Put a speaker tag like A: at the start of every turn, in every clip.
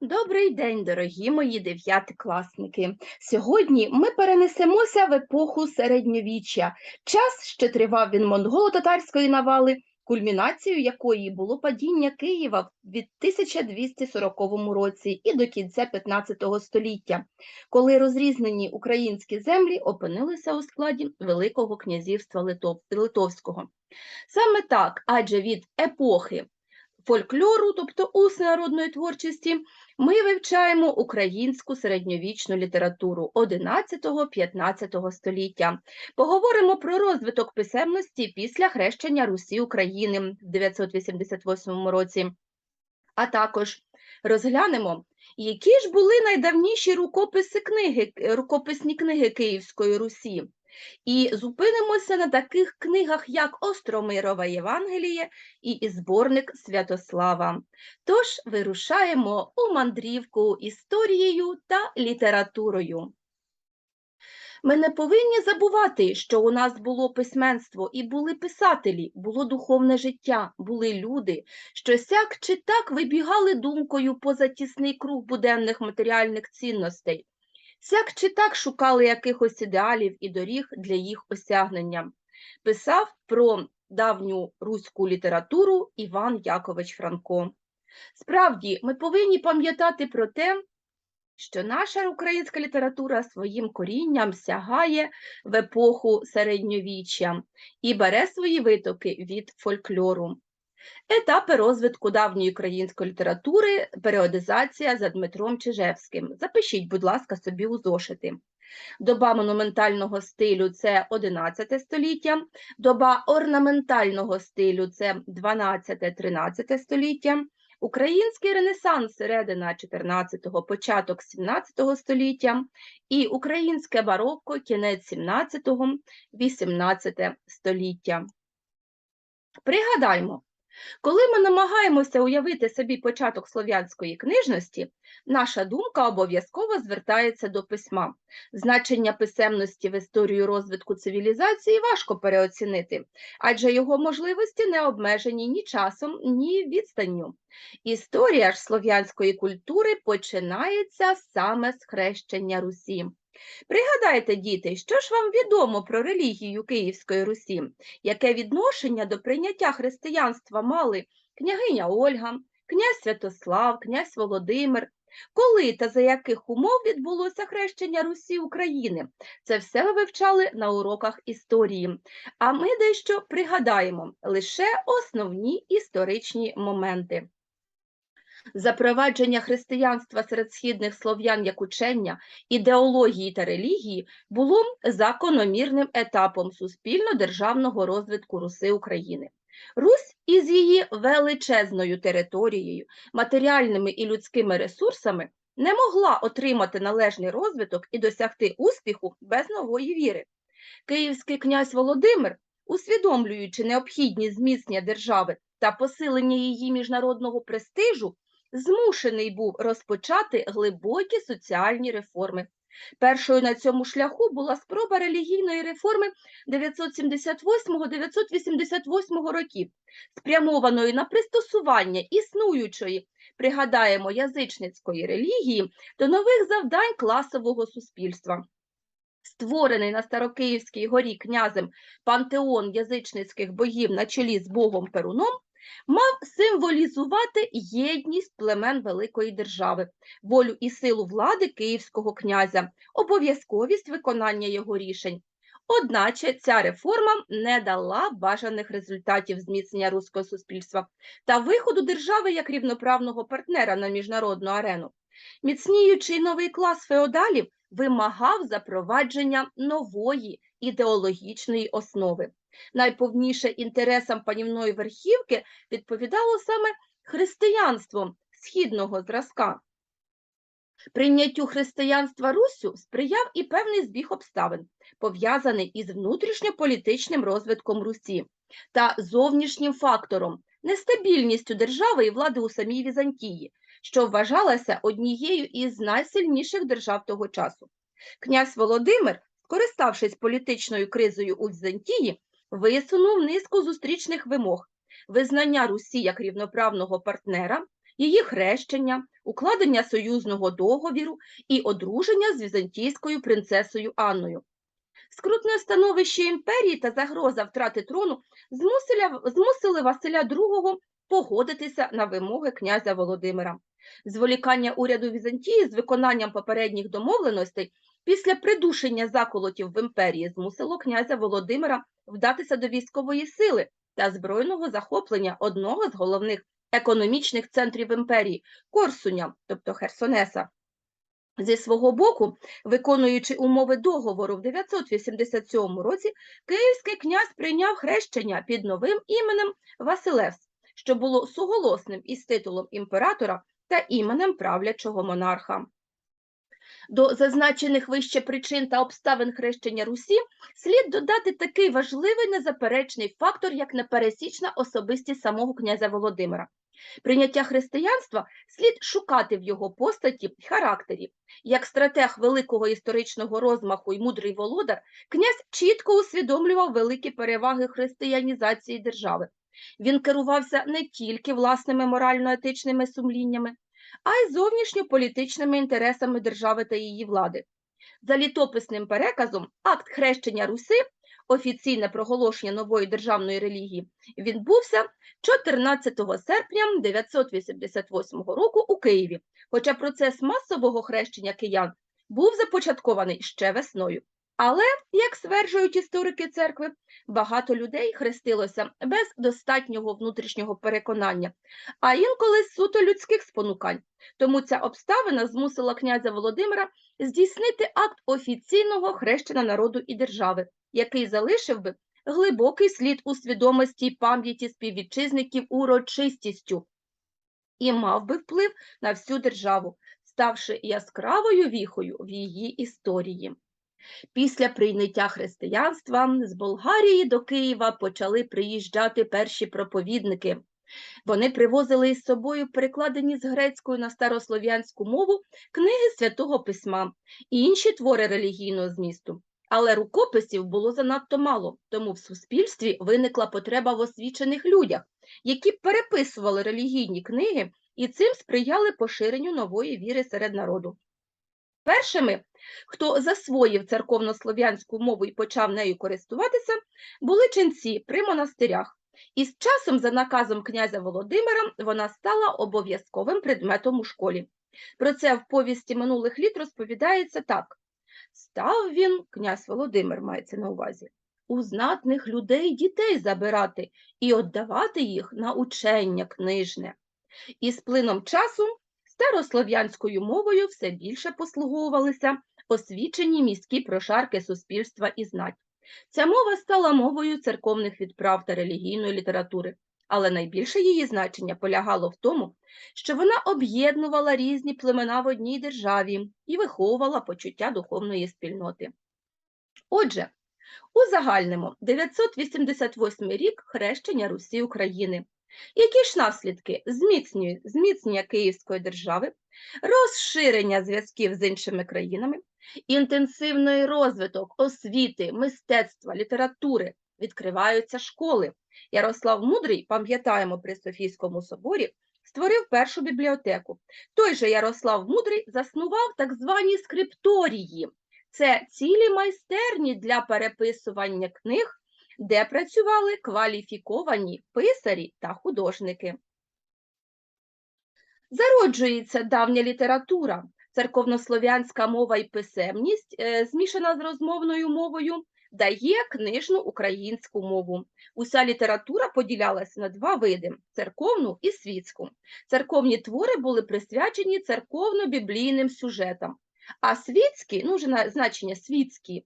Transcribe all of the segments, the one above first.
A: Добрий день, дорогі мої дев'ятикласники. Сьогодні ми перенесемося в епоху середньовіччя, час, що тривав від монголо-татарської навали, кульмінацією якої було падіння Києва в 1240 році і до кінця 15 століття, коли розрізнені українські землі опинилися у складі Великого князівства Литов... Литовського. Саме так, адже від епохи фольклору, тобто усної народної творчості, ми вивчаємо українську середньовічну літературу 11-15 століття. Поговоримо про розвиток писемності після хрещення Русі України в 988 році, а також розглянемо, які ж були найдавніші рукописи книги, рукописні книги Київської Русі. І зупинимося на таких книгах, як Остромирова Євангеліє і зборник Святослава. Тож вирушаємо у мандрівку історією та літературою. Ми не повинні забувати, що у нас було письменство і були писателі, було духовне життя, були люди, що сяк чи так вибігали думкою поза тісний круг буденних матеріальних цінностей. Сяк чи так шукали якихось ідеалів і доріг для їх осягнення. Писав про давню руську літературу Іван Якович Франко. Справді, ми повинні пам'ятати про те, що наша українська література своїм корінням сягає в епоху середньовіччя і бере свої витоки від фольклору. Етапи розвитку давньої української літератури, періодизація за Дмитром Чижевським. Запишіть, будь ласка, собі у зошити. Доба монументального стилю це 11 століття, доба орнаментального стилю це 12-13 століття, український ренесанс середина 14-го, початок 17 століття і українське барокко кінець 17-го, 18 століття. Пригадаймо, коли ми намагаємося уявити собі початок слов'янської книжності, наша думка обов'язково звертається до письма. Значення писемності в історію розвитку цивілізації важко переоцінити, адже його можливості не обмежені ні часом, ні відстанню. Історія ж слов'янської культури починається саме з хрещення Русі. Пригадайте, діти, що ж вам відомо про релігію Київської Русі, яке відношення до прийняття християнства мали княгиня Ольга, князь Святослав, князь Володимир, коли та за яких умов відбулося хрещення Русі України? Це все ви вивчали на уроках історії. А ми дещо пригадаємо лише основні історичні моменти. Запровадження християнства серед східних слов'ян як учення, ідеології та релігії було закономірним етапом суспільно-державного розвитку Руси України. Русь із її величезною територією, матеріальними і людськими ресурсами не могла отримати належний розвиток і досягти успіху без нової віри. Київський князь Володимир, усвідомлюючи необхідність зміцнення держави та посилення її міжнародного престижу, змушений був розпочати глибокі соціальні реформи. Першою на цьому шляху була спроба релігійної реформи 978-988 років, спрямованої на пристосування існуючої, пригадаємо, язичницької релігії до нових завдань класового суспільства. Створений на Старокиївській горі князем пантеон язичницьких богів на чолі з богом Перуном, мав символізувати єдність племен великої держави, волю і силу влади київського князя, обов'язковість виконання його рішень. Одначе ця реформа не дала бажаних результатів зміцнення руського суспільства та виходу держави як рівноправного партнера на міжнародну арену. Міцніючий новий клас феодалів вимагав запровадження нової ідеологічної основи. Найповніше інтересам панівної верхівки відповідало саме християнство східного зразка. Прийняттю християнства Руссю сприяв і певний збіг обставин, пов'язаний із внутрішньополітичним розвитком Русі та зовнішнім фактором нестабільністю держави і влади у самій Візантії, що вважалася однією із найсильніших держав того часу. Князь Володимир, скориставшись політичною кризою у Візантії, висунув низку зустрічних вимог визнання Русі як рівноправного партнера, її хрещення, укладення союзного договіру і одруження з візантійською принцесою Анною. Скрутне становище імперії та загроза втрати трону змусили, Василя II погодитися на вимоги князя Володимира. Зволікання уряду Візантії з виконанням попередніх домовленостей після придушення заколотів в імперії змусило князя Володимира вдатися до військової сили та збройного захоплення одного з головних економічних центрів імперії Корсуня, тобто Херсонеса. Зі свого боку, виконуючи умови договору в 987 році, київський князь прийняв хрещення під новим іменем Василевс, що було суголосним із титулом імператора та іменем правлячого монарха. До зазначених вище причин та обставин хрещення Русі слід додати такий важливий незаперечний фактор, як непересічна особистість самого князя Володимира. Прийняття християнства слід шукати в його постаті характері. Як стратег великого історичного розмаху і мудрий володар, князь чітко усвідомлював великі переваги християнізації держави. Він керувався не тільки власними морально-етичними сумліннями, а й зовнішньополітичними інтересами держави та її влади. За літописним переказом, акт хрещення Руси, офіційне проголошення нової державної релігії, відбувся 14 серпня 988 року у Києві, хоча процес масового хрещення киян був започаткований ще весною. Але, як стверджують історики церкви, багато людей хрестилося без достатнього внутрішнього переконання, а інколи суто людських спонукань. Тому ця обставина змусила князя Володимира здійснити акт офіційного хрещення народу і держави, який залишив би глибокий слід у свідомості й пам'яті співвітчизників урочистістю і мав би вплив на всю державу, ставши яскравою віхою в її історії. Після прийняття християнства з Болгарії до Києва почали приїжджати перші проповідники. Вони привозили із собою перекладені з грецької на старослов'янську мову книги святого письма і інші твори релігійного змісту. Але рукописів було занадто мало, тому в суспільстві виникла потреба в освічених людях, які переписували релігійні книги і цим сприяли поширенню нової віри серед народу. Першими, хто засвоїв церковнослов'янську мову і почав нею користуватися, були ченці при монастирях. І з часом, за наказом князя Володимира, вона стала обов'язковим предметом у школі. Про це в повісті минулих літ розповідається так: став він, князь Володимир мається на увазі, у знатних людей дітей забирати і віддавати їх на учення книжне. І з плином часу старослов'янською мовою все більше послуговувалися освічені міські прошарки суспільства і знать. Ця мова стала мовою церковних відправ та релігійної літератури, але найбільше її значення полягало в тому, що вона об'єднувала різні племена в одній державі і виховувала почуття духовної спільноти. Отже, у загальному 988 рік хрещення Русі України. Які ж наслідки зміцнює- зміцнення Київської держави, розширення зв'язків з іншими країнами, інтенсивний розвиток освіти, мистецтва, літератури, відкриваються школи. Ярослав Мудрий, пам'ятаємо при Софійському соборі, створив першу бібліотеку. Той же Ярослав Мудрий заснував так звані скрипторії. Це цілі майстерні для переписування книг, де працювали кваліфіковані писарі та художники. Зароджується давня література, церковнослов'янська мова і писемність, е, змішана з розмовною мовою, дає книжну українську мову. Уся література поділялася на два види церковну і світську. Церковні твори були присвячені церковно-біблійним сюжетам, а світські, ну вже значення світські,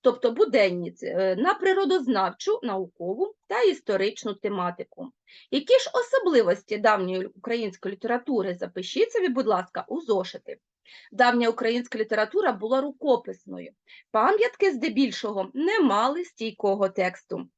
A: тобто буденні, е, на природознавчу, наукову та історичну тематику. Які ж особливості давньої української літератури запишіть собі, будь ласка, у зошити. Давня українська література була рукописною. Пам'ятки здебільшого не мали стійкого тексту.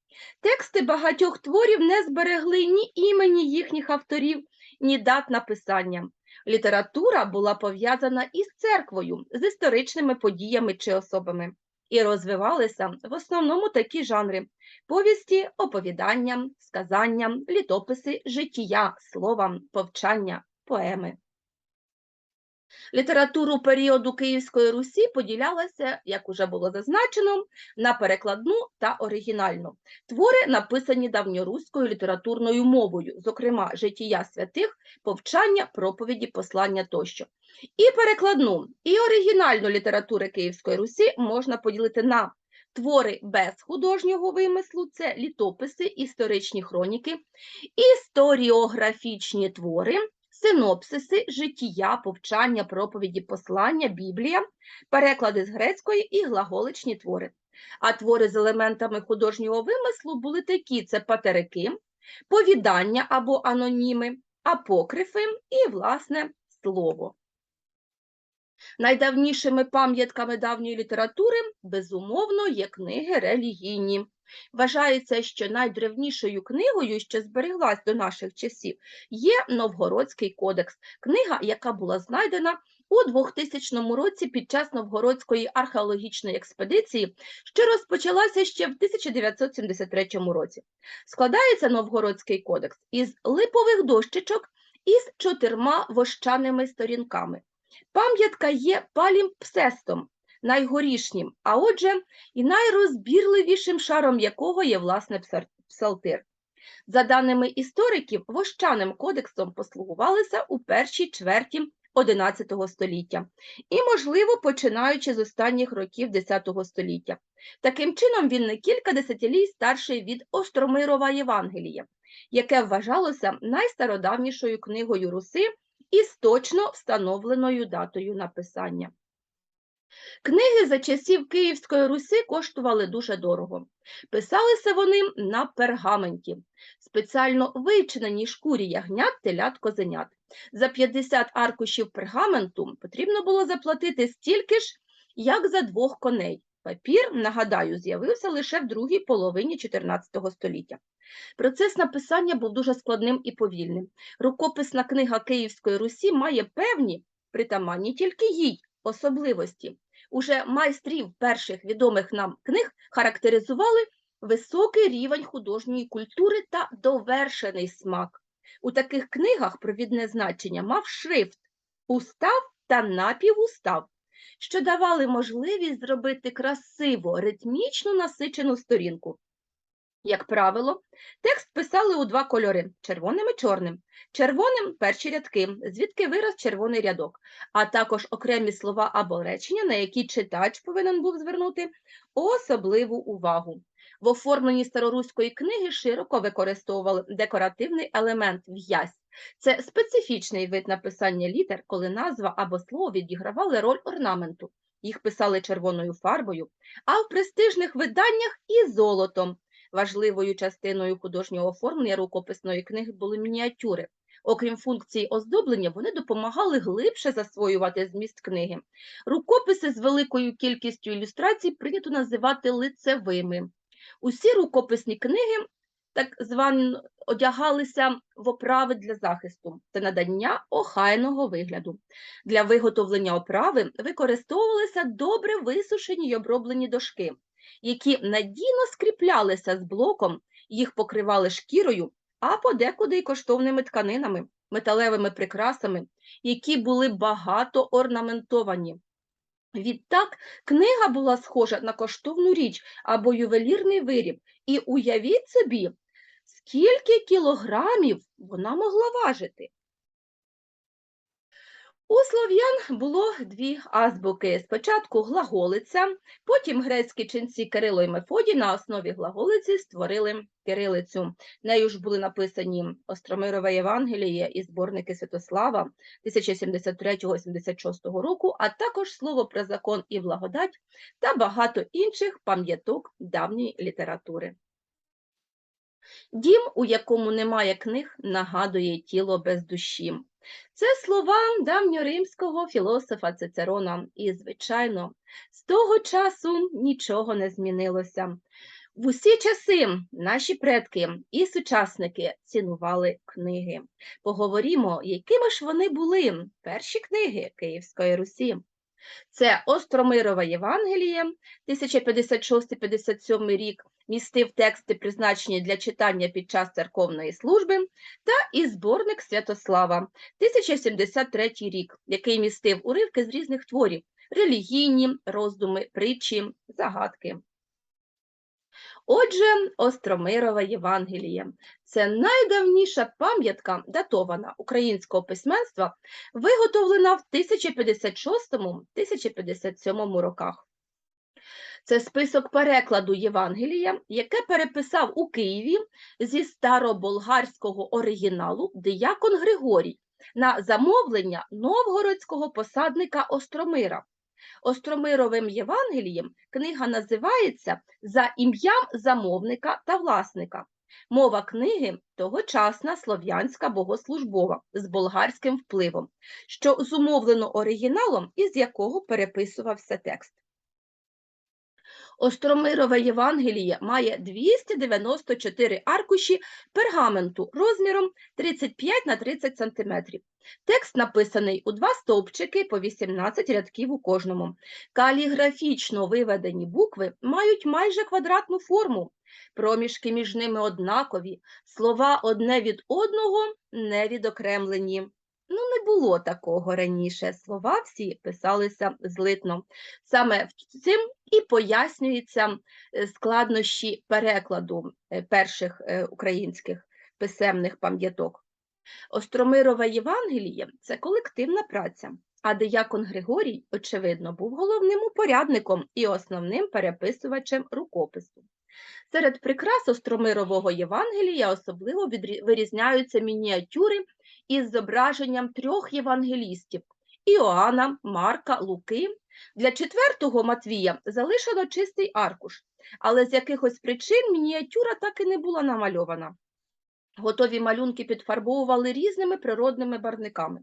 A: Тексти багатьох творів не зберегли ні імені їхніх авторів, ні дат написання. Література була пов'язана із церквою, з історичними подіями чи особами. І розвивалися в основному такі жанри: повісті, оповідання, сказання, літописи, життя, слова, повчання, поеми. Літературу періоду Київської Русі поділялася, як уже було зазначено, на перекладну та оригінальну. Твори написані давньоруською літературною мовою, зокрема життя святих, повчання, проповіді, послання тощо. І перекладну, і оригінальну літератури Київської Русі можна поділити на твори без художнього вимислу, це літописи, історичні хроніки, історіографічні твори, синопсиси, життя, повчання, проповіді, послання, Біблія, переклади з грецької і глаголичні твори. А твори з елементами художнього вимислу були такі: це патерики, повідання або аноніми, апокрифи і, власне, слово. Найдавнішими пам'ятками давньої літератури, безумовно, є книги релігійні. Вважається, що найдревнішою книгою, що збереглась до наших часів, є Новгородський кодекс, книга, яка була знайдена у 2000 році під час Новгородської археологічної експедиції, що розпочалася ще в 1973 році. Складається Новгородський кодекс із липових дощечок із чотирма вощаними сторінками. Пам'ятка є палімпсестом, найгорішнім, а отже, і найрозбірливішим шаром якого є власне псалтир. За даними істориків, вощаним кодексом послугувалися у першій чверті XI століття і, можливо, починаючи з останніх років X століття. Таким чином, він на кілька десятиліть старший від Остромирова Євангелія, яке вважалося найстародавнішою книгою Руси із точно встановленою датою написання. Книги за часів Київської Русі коштували дуже дорого. Писалися вони на пергаменті, спеціально вичиненій шкурі ягнят, телят, козенят. За 50 аркушів пергаменту потрібно було заплатити стільки ж, як за двох коней. Папір, нагадаю, з'явився лише в другій половині 14 століття. Процес написання був дуже складним і повільним. Рукописна книга Київської Русі має певні, притаманні тільки їй, особливості. Уже майстрів перших відомих нам книг характеризували високий рівень художньої культури та довершений смак. У таких книгах провідне значення мав шрифт, устав та напівустав, що давали можливість зробити красиво, ритмічно насичену сторінку. Як правило, текст писали у два кольори червоним і чорним. Червоним перші рядки, звідки вираз червоний рядок, а також окремі слова або речення, на які читач повинен був звернути особливу увагу. В оформленні староруської книги широко використовували декоративний елемент в'язь. Це специфічний вид написання літер, коли назва або слово відігравали роль орнаменту. Їх писали червоною фарбою, а в престижних виданнях і золотом. Важливою частиною художнього оформлення рукописної книги були мініатюри. Окрім функції оздоблення, вони допомагали глибше засвоювати зміст книги. Рукописи з великою кількістю ілюстрацій прийнято називати лицевими. Усі рукописні книги так звані одягалися в оправи для захисту та надання охайного вигляду. Для виготовлення оправи використовувалися добре висушені й оброблені дошки які надійно скріплялися з блоком, їх покривали шкірою, а подекуди й коштовними тканинами, металевими прикрасами, які були багато орнаментовані. Відтак книга була схожа на коштовну річ або ювелірний виріб, і уявіть собі, скільки кілограмів вона могла важити. У слов'ян було дві азбуки. Спочатку глаголиця, потім грецькі ченці Кирило і Мефодій на основі глаголиці створили кирилицю. Нею ж були написані Остромирове Євангеліє і зборники Святослава 1073-76 року, а також слово про закон і благодать та багато інших пам'яток давньої літератури. Дім, у якому немає книг, нагадує тіло без душі. Це слова давньоримського філософа Цицерона, і, звичайно, з того часу нічого не змінилося. В усі часи наші предки і сучасники цінували книги. Поговоримо, якими ж вони були перші книги Київської Русі. Це Остромирова Євангеліє, 1056-57 рік, містив тексти, призначені для читання під час церковної служби, та і зборник Святослава, 1073 рік, який містив уривки з різних творів, релігійні роздуми, притчі, загадки. Отже, Остромирова Євангеліє це найдавніша пам'ятка, датована українського письменства, виготовлена в 1056-1057 роках. Це список перекладу Євангелія, яке переписав у Києві зі староболгарського оригіналу диякон Григорій на замовлення новгородського посадника Остромира. Остромировим Євангелієм книга називається за ім'ям замовника та власника. Мова книги тогочасна слов'янська богослужбова з болгарським впливом, що зумовлено оригіналом, із якого переписувався текст. Остромирове Євангеліє має 294 аркуші пергаменту розміром 35 на 30 см. Текст написаний у два стовпчики по 18 рядків у кожному. Каліграфічно виведені букви мають майже квадратну форму. Проміжки між ними однакові, слова одне від одного не відокремлені. Ну, не було такого раніше. Слова всі писалися злитно. Саме цим і пояснюються е, складнощі перекладу е, перших е, українських писемних пам'яток. Остромирове Євангеліє це колективна праця, а диякон Григорій, очевидно, був головним упорядником і основним переписувачем рукопису. Серед прикрас Остромирового Євангелія особливо відрі- вирізняються мініатюри із зображенням трьох євангелістів Іоанна, Марка, Луки. Для четвертого Матвія залишено чистий аркуш, але з якихось причин мініатюра так і не була намальована. Готові малюнки підфарбовували різними природними барниками.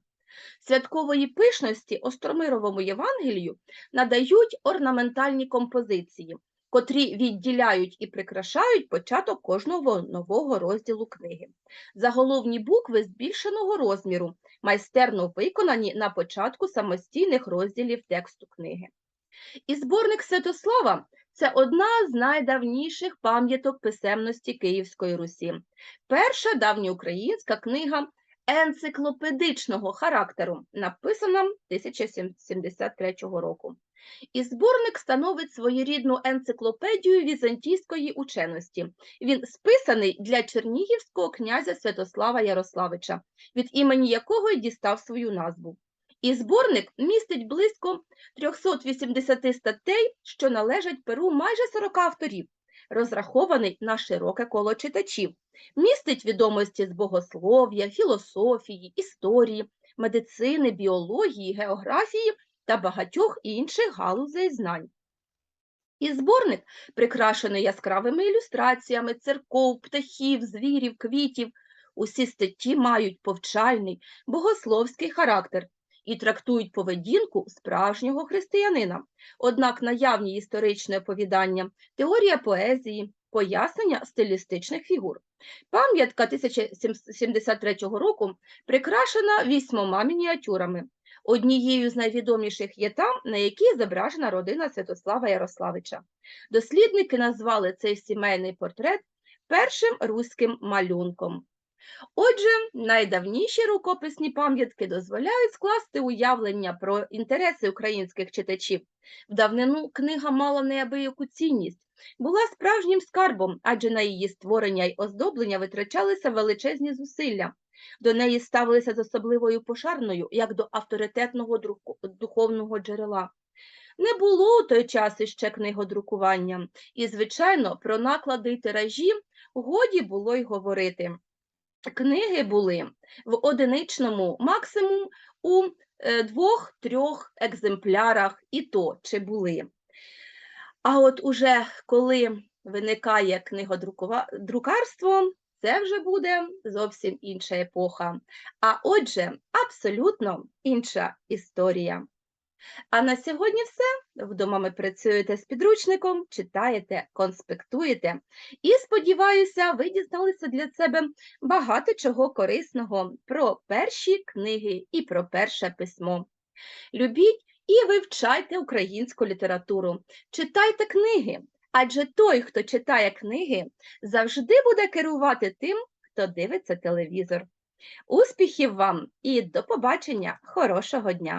A: Святкової пишності Остромировому Євангелію надають орнаментальні композиції, котрі відділяють і прикрашають початок кожного нового розділу книги. Заголовні букви збільшеного розміру, майстерно виконані на початку самостійних розділів тексту книги. І зборник Святослава це одна з найдавніших пам'яток писемності Київської Русі. Перша давньоукраїнська книга енциклопедичного характеру, написана 1073 року. І зборник становить своєрідну енциклопедію візантійської ученості. Він списаний для чернігівського князя Святослава Ярославича, від імені якого й дістав свою назву. І зборник містить близько 380 статей, що належать перу майже 40 авторів, розрахований на широке коло читачів, містить відомості з богослов'я, філософії, історії, медицини, біології, географії та багатьох інших галузей знань. І зборник прикрашений яскравими ілюстраціями церков, птахів, звірів, квітів. Усі статті мають повчальний, богословський характер і трактують поведінку справжнього християнина. Однак наявні історичне оповідання, теорія поезії, пояснення стилістичних фігур. Пам'ятка 1073 року прикрашена вісьмома мініатюрами. Однією з найвідоміших є та, на якій зображена родина Святослава Ярославича. Дослідники назвали цей сімейний портрет першим руським малюнком. Отже, найдавніші рукописні пам'ятки дозволяють скласти уявлення про інтереси українських читачів. В давнину книга мала неабияку цінність, була справжнім скарбом, адже на її створення й оздоблення витрачалися величезні зусилля. До неї ставилися з особливою пошарною, як до авторитетного духовного джерела. Не було у той час іще книгодрукування, і, звичайно, про наклади й тиражі годі було й говорити. Книги були в одиничному максимум у е, двох-трьох екземплярах, і то чи були. А от уже коли виникає книгодрукарство, це вже буде зовсім інша епоха. А отже, абсолютно інша історія. А на сьогодні все. Вдома ми працюєте з підручником, читаєте, конспектуєте. І сподіваюся, ви дізналися для себе багато чого корисного про перші книги і про перше письмо. Любіть і вивчайте українську літературу. Читайте книги, адже той, хто читає книги, завжди буде керувати тим, хто дивиться телевізор. Успіхів вам і до побачення! Хорошого дня!